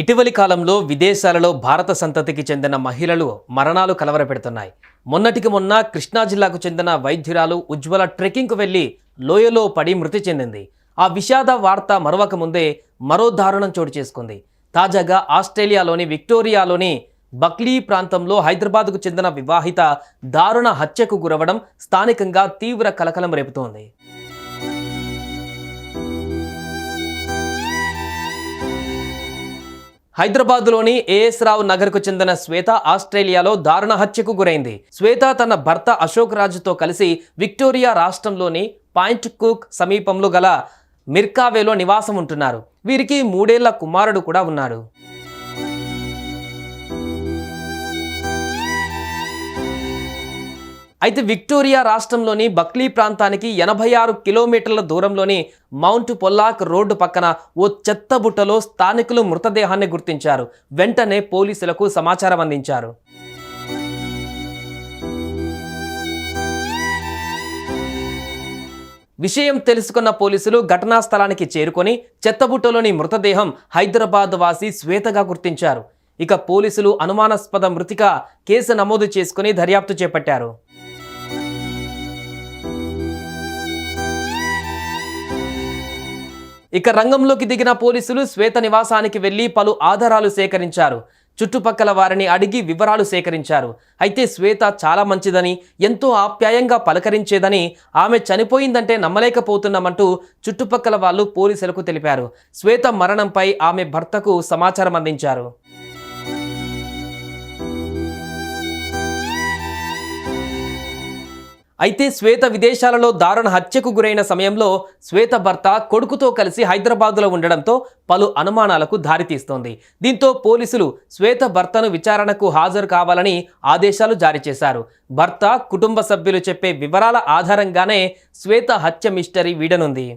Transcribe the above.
ఇటీవలి కాలంలో విదేశాలలో భారత సంతతికి చెందిన మహిళలు మరణాలు కలవరపెడుతున్నాయి. మొన్నటికి మొన్న కృష్ణా జిల్లాకు చెందిన వైద్యురాలు ఉజ్వల ట్రెక్కింగ్కు వెళ్ళి లోయలో పడి మృతి చెందింది. ఆ విషాద వార్త మరవక ముందే మరో దారుణం చోటు చేసుకుంది. తాజాగా ఆస్ట్రేలియాలోని విక్టోరియాలోని బక్లీ ప్రాంతంలో హైదరాబాద్కు చెందిన వివాహిత దారుణ హత్యకు గురవడం స్థానికంగా తీవ్ర కలకలం రేపుతోంది. హైదరాబాద్లోని ఏఎస్ రావు నగర్కు చెందిన శ్వేత ఆస్ట్రేలియాలో దారుణ హత్యకు గురైంది. శ్వేత తన భర్త అశోక్ రాజుతో కలిసి విక్టోరియా రాష్ట్రంలోని పాయింట్ కుక్ సమీపంలో గల మిర్కావేలో నివాసం ఉంటున్నారు వీరికి మూడేళ్ళ కుమారుడు కూడా ఉన్నాడు. అయితే విక్టోరియా రాష్ట్రంలోని బక్లీ ప్రాంతానికి ఎనభై ఆరు కిలోమీటర్ల దూరంలోని మౌంట్ పొల్లాక్ రోడ్డు పక్కన ఓ చెత్త బుట్టలో స్థానికులు మృతదేహాన్ని గుర్తించారు. వెంటనే పోలీసులకు సమాచారం అందించారు. విషయం తెలుసుకున్న పోలీసులు ఘటనా స్థలానికి చేరుకొని చెత్తబుట్టలోని మృతదేహం హైదరాబాద్ వాసి శ్వేతగా గుర్తించారు. ఇక పోలీసులు అనుమానాస్పద మృతిక కేసు నమోదు చేసుకుని దర్యాప్తు చేపట్టారు. ఇక రంగంలోకి దిగిన పోలీసులు శ్వేత నివాసానికి వెళ్ళి పలు ఆధారాలు సేకరించారు. చుట్టుపక్కల వారిని అడిగి వివరాలు సేకరించారు. అయితే శ్వేత చాలా మంచిదని ఎంతో ఆప్యాయంగా పలకరించేదని ఆమె చనిపోయిందంటే నమ్మలేకపోతున్నామంటూ చుట్టుపక్కల వాళ్ళు పోలీసులకు తెలిపారు. శ్వేత మరణంపై ఆమె భర్తకు సమాచారం అందించారు. అయితే శ్వేత విదేశాలలో దారుణ హత్యకు గురైన సమయంలో శ్వేత భర్త కొడుకుతో కలిసి హైదరాబాదులో ఉండడంతో పలు అనుమానాలకు దారితీస్తోంది. దీంతో పోలీసులు శ్వేత భర్తను విచారణకు హాజరు కావాలని ఆదేశాలు జారీ చేశారు. భర్త కుటుంబ సభ్యులు చెప్పే వివరాల ఆధారంగానే శ్వేత హత్య మిస్టరీ వీడనుంది.